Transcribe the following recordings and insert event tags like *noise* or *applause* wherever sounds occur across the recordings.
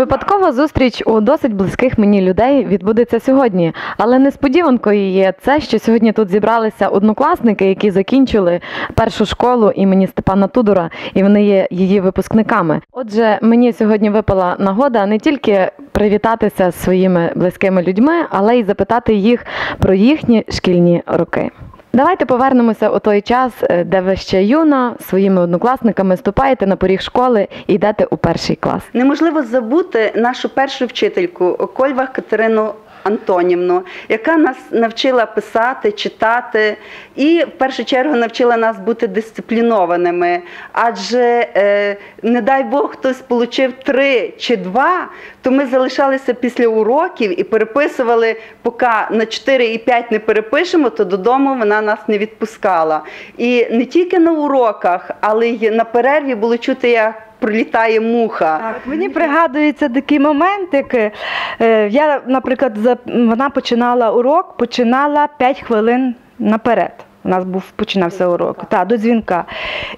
Випадкова зустріч у досить близьких мені людей відбудеться сьогодні. Але несподіванкою є це, що сьогодні тут зібралися однокласники, які закінчили першу школу імені Степана Тудора, і вони є її випускниками. Отже, мені сьогодні випала нагода не тільки привітатися з своїми близькими людьми, але й запитати їх про їхні шкільні роки. Давайте повернемося у той час, е, де ви ще юна своїми однокласниками ступаєте на поріг школи і йдете у перший клас. Неможливо забути нашу першу вчительку Кольвах Катерину Антонівну, яка нас навчила писати, читати і в першу чергу навчила нас бути дисциплінованими. Адже, е, не дай Бог, хтось отримав три чи два, то ми залишалися після уроків і переписували, поки на 4 і 5 не перепишемо, то додому вона нас не відпускала. І не тільки на уроках, але й на перерві було чути, як пролітає муха. Так, мені пригадується такий момент, як е, я, наприклад, вона починала урок, починала 5 хвилин наперед. У нас був починався урок, та, до дзвінка.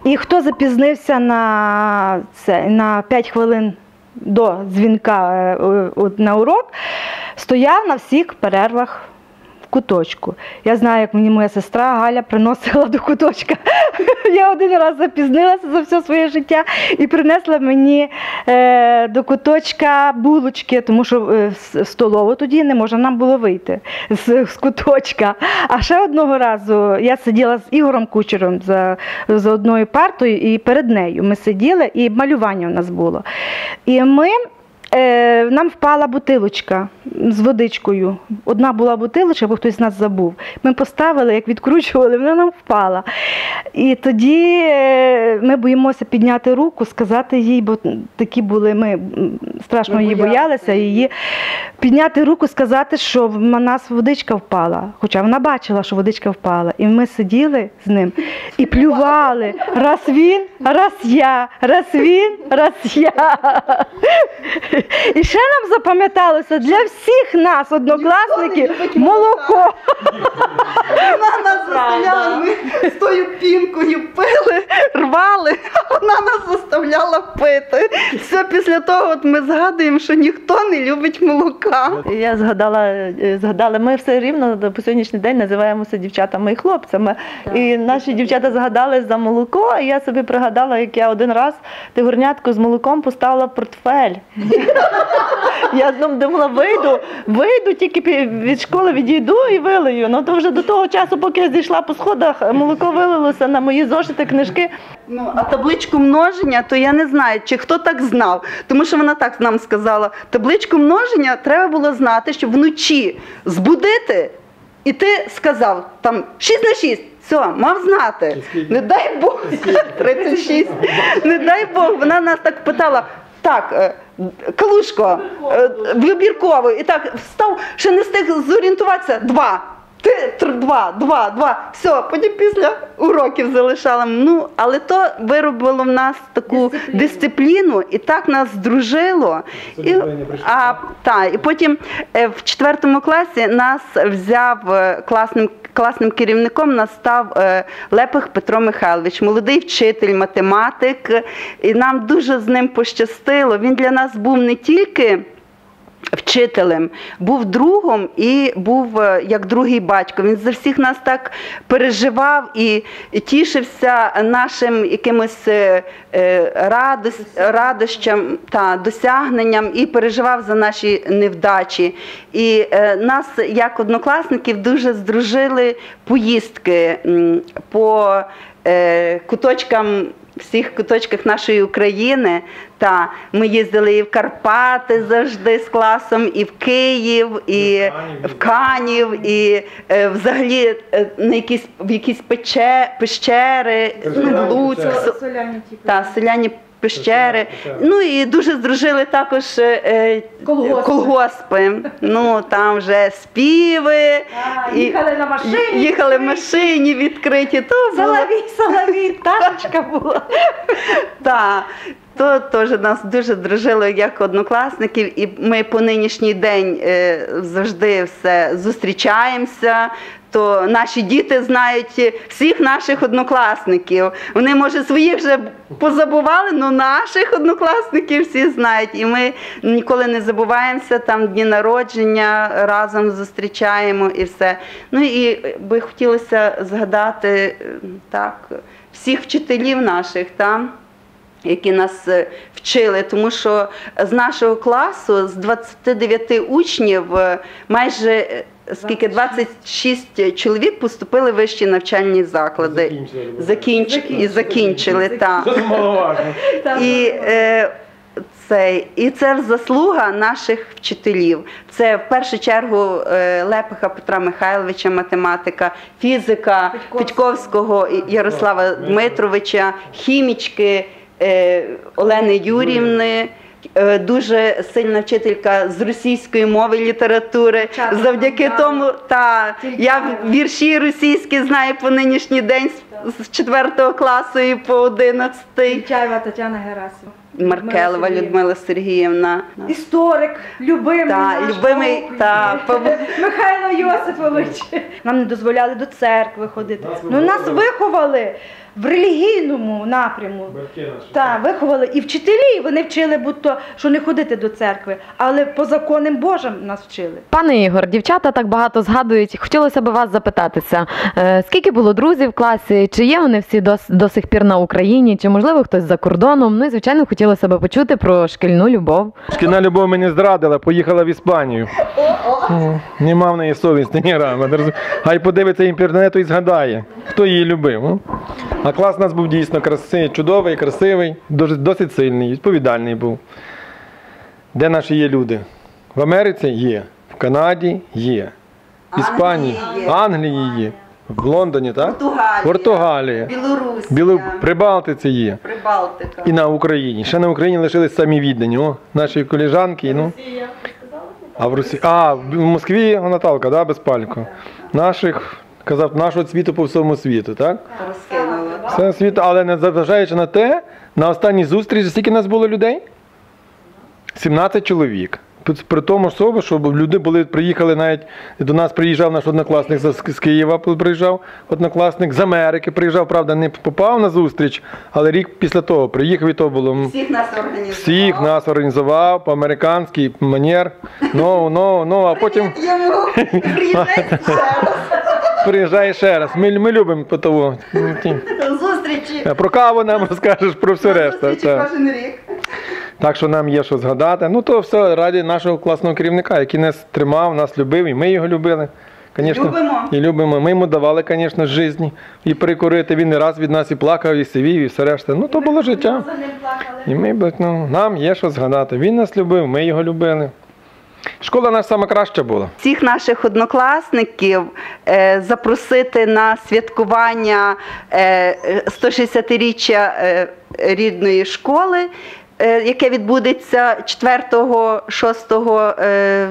І хто запізнився на це на 5 хвилин до дзвінка е, на урок, стояв на всіх перервах куточку. Я знаю, як мені моя сестра Галя приносила до куточка. *laughs* Я один раз запізнилася за все своє життя і принесла мені е, до куточка булочки, тому що е, в столову тоді не можна нам було вийти з, з куточка. А ще одного разу я сиділа з Ігорем Кучером за, за одною партою, і перед нею ми сиділи, і малювання у нас було. І ми. Е, нам впала бутилочка з водичкою. Одна була бутилочка, бо хтось з нас забув. Ми поставили, як відкручували, вона нам впала. І тоді е, ми боїмося підняти руку, сказати їй, бо такі були, ми страшно Ми її боялися боялися, її підняти руку, сказати, що в нас водичка впала. Хоча вона бачила, що водичка впала. І ми сиділи з ним і плювали. Раз він, раз я, раз він, раз я. І ще нам запам'яталося для всіх нас, однокласників, молоко. Вона нас заставляла, ми з тою пінкою пили, рвали, а вона нас заставляла пити. Все після того от ми згадуємо, що ніхто не любить молока. Я згадала, е, згадала, ми все рівно до- по сьогоднішній день називаємося дівчатами і хлопцями. І наші дівчата згадали за молоко, і я собі пригадала, як я один раз ти горнятку з молоком поставила в портфель. *laughs* Я ну, думала, вийду, вийду, тільки пі- від школи відійду і вилию. Ну то вже до того часу, поки я зійшла по сходах, молоко вилилося на мої зошити, книжки. Ну, а табличку множення, то я не знаю, чи хто так знав. Тому що вона так нам сказала: табличку множення треба було знати, щоб вночі збудити, і ти сказав там 6 на 6. Все, мав знати. Не дай Бог, 36. Не дай Бог. Вона нас так питала. Так, е, Калушко, вибірково. І так встав, ще не встиг зорієнтуватися. Два. Ти тр- два, два, два. Все, потім після уроків залишала. Ну, але то виробило в нас таку дисципліну, і так нас здружило. І, а, та, і потім е, в четвертому класі нас взяв е, класним. Класним керівником нас став е, Лепих Петро Михайлович, молодий вчитель, математик, і нам дуже з ним пощастило. Він для нас був не тільки вчителем, був другом і був е, як другий батько. Він за всіх нас так переживав і тішився нашим якимось е, е, радощам та досягненням і переживав за наші невдачі. І нас, як однокласників, дуже здружили поїздки по куточкам всіх куточках нашої України. Та ми їздили і в Карпати завжди з класом, і в Київ, і в Канів, і е, взагалі е, на якісь в якісь пече, пещери, ну, в Луцьк, со- та, селяні пещери. Ну і дуже здружили також е, колгоспи. Ну там вже співи. і- їхали на машині. Їхали в машині відкриті. То було Соловій, соловій, пташечка *laughs* була. так. То теж нас дуже дружило як однокласників, і ми по нинішній день е, завжди все зустрічаємося. То наші діти знають всіх наших однокласників. Вони, може, своїх вже позабували, але наших однокласників всі знають. І ми ніколи не забуваємося, там дні народження разом зустрічаємо і все. Ну і би хотілося згадати е, так, всіх вчителів наших там які нас е, вчили, тому що з нашого класу з 29 учнів е, майже скільки 26 чоловік поступили в вищі навчальні заклади. Закінчили. Закінч... І закінчили, *laughs* так. І, е, цей, і це заслуга наших вчителів. Це в першу чергу е, Лепиха Петра Михайловича, математика, фізика Петьковського і Ярослава Дмитровича, хімічки е, Олени Юрівни. Е, Дуже сильна вчителька з російської мови літератури. Завдяки тому, та я вірші російські знаю по нинішній день з- з 4 класу і по 11. Чаєва Тетяна Герасимова. Маркелова Людмила Сергіївна. Історик, любимий. Та, наш любимий, та. *laughs* Михайло Йосипович. Нам не дозволяли до церкви ходити. Нас ну, нас виховали. В релігійному напряму. Так, виховали і вчителі, вони вчили, будь-то, що не ходити до церкви, але по законам Божим нас вчили. Пане Ігор, дівчата так багато згадують. Хотілося б вас запитатися, е, скільки було друзів в класі? Чи є вони всі до, до сих пір на Україні? Чи можливо хтось за кордоном? Ну і звичайно, хотілося б почути про шкільну любов. Шкільна любов мені зрадила, поїхала в Іспанію. М, Нема в неї совісті ні рами. Хай подивиться інтернету і згадає, хто її любив. А клас у нас був дійсно красивий, чудовий, красивий, дуже, досить сильний, відповідальний був. Де наші є люди? В Америці є, в Канаді є, в Іспанії, Англії. Англії є, в Лондоні, так? Португалія, Португалія. Білорусь, Біло... Прибалтиці є. Прибалтика. І на Україні. Ще на Україні лишились самі віддані. О, наші коліжанки. Ну. А в Росії. А, в Москві Наталка, да, Безпалько. Наших, казав, нашого цвіту по всьому світу, так? Все світ, але не зважаючи на те, на останній зустрічі, скільки нас було людей? 17 чоловік. При- При тому особи, що люди були, приїхали навіть до нас приїжджав наш однокласник з Києва, приїжджав однокласник з Америки, приїжджав, правда, не попав на зустріч, але рік після того приїхав і то було. Всіх нас організував. Всіх нас організував по-американськи манер. Ну, ну, ну, а потім Йому *laughs* приїжджайте ще раз. приїжджає ще раз. Ми, ми любимо по того. Зустрічі. Про каву нам розкажеш про все решта. Так. кожен рік. так що нам є що згадати. Ну то все раді нашого класного керівника, який нас тримав, нас любив, і ми його любили. Конечно, Любимо. І любимо. Ми йому давали, звісно, житті і прикурити. Він не раз від нас і плакав, і сивів, і все решта. Ну то було життя. І ми, ну, нам є що згадати. Він нас любив, ми його любили. Школа наша сама краща була. Всіх наших однокласників е, запросити на святкування е, 160-річчя е, рідної школи, е, яке відбудеться 4-6 е,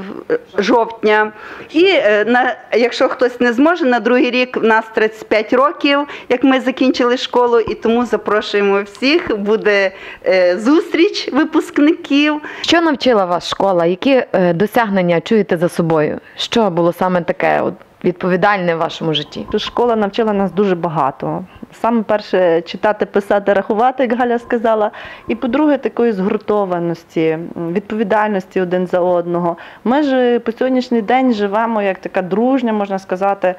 жовтня. І е, на, якщо хтось не зможе, на другий рік в нас 35 років, як ми закінчили школу, і тому запрошуємо всіх. Буде е, зустріч випускників. Що навчила вас школа? Які е, досягнення чуєте за собою? Що було саме таке відповідальне в вашому житті? Школа навчила нас дуже багато. Саме перше читати, писати, рахувати, як Галя сказала. І по-друге, такої згуртованості, відповідальності один за одного. Ми ж по сьогоднішній день живемо як така дружня, можна сказати.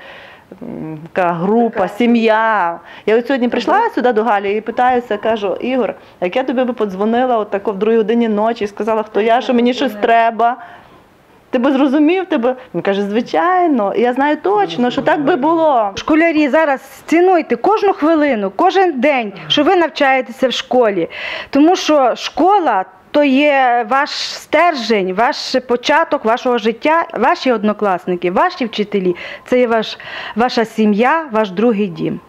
Така група, сім'я. Я от сьогодні прийшла сюди до Галі і питаюся, кажу, Ігор, як я тобі би подзвонила от тако в другій годині ночі і сказала, хто я, що мені щось треба. Ти би зрозумів тебе? Він каже, звичайно, я знаю точно, що так би було. Школярі зараз цінуйте кожну хвилину, кожен день, що ви навчаєтеся в школі. Тому що школа то є ваш стержень, ваш початок вашого життя, ваші однокласники, ваші вчителі. Це є ваш, ваша сім'я, ваш другий дім.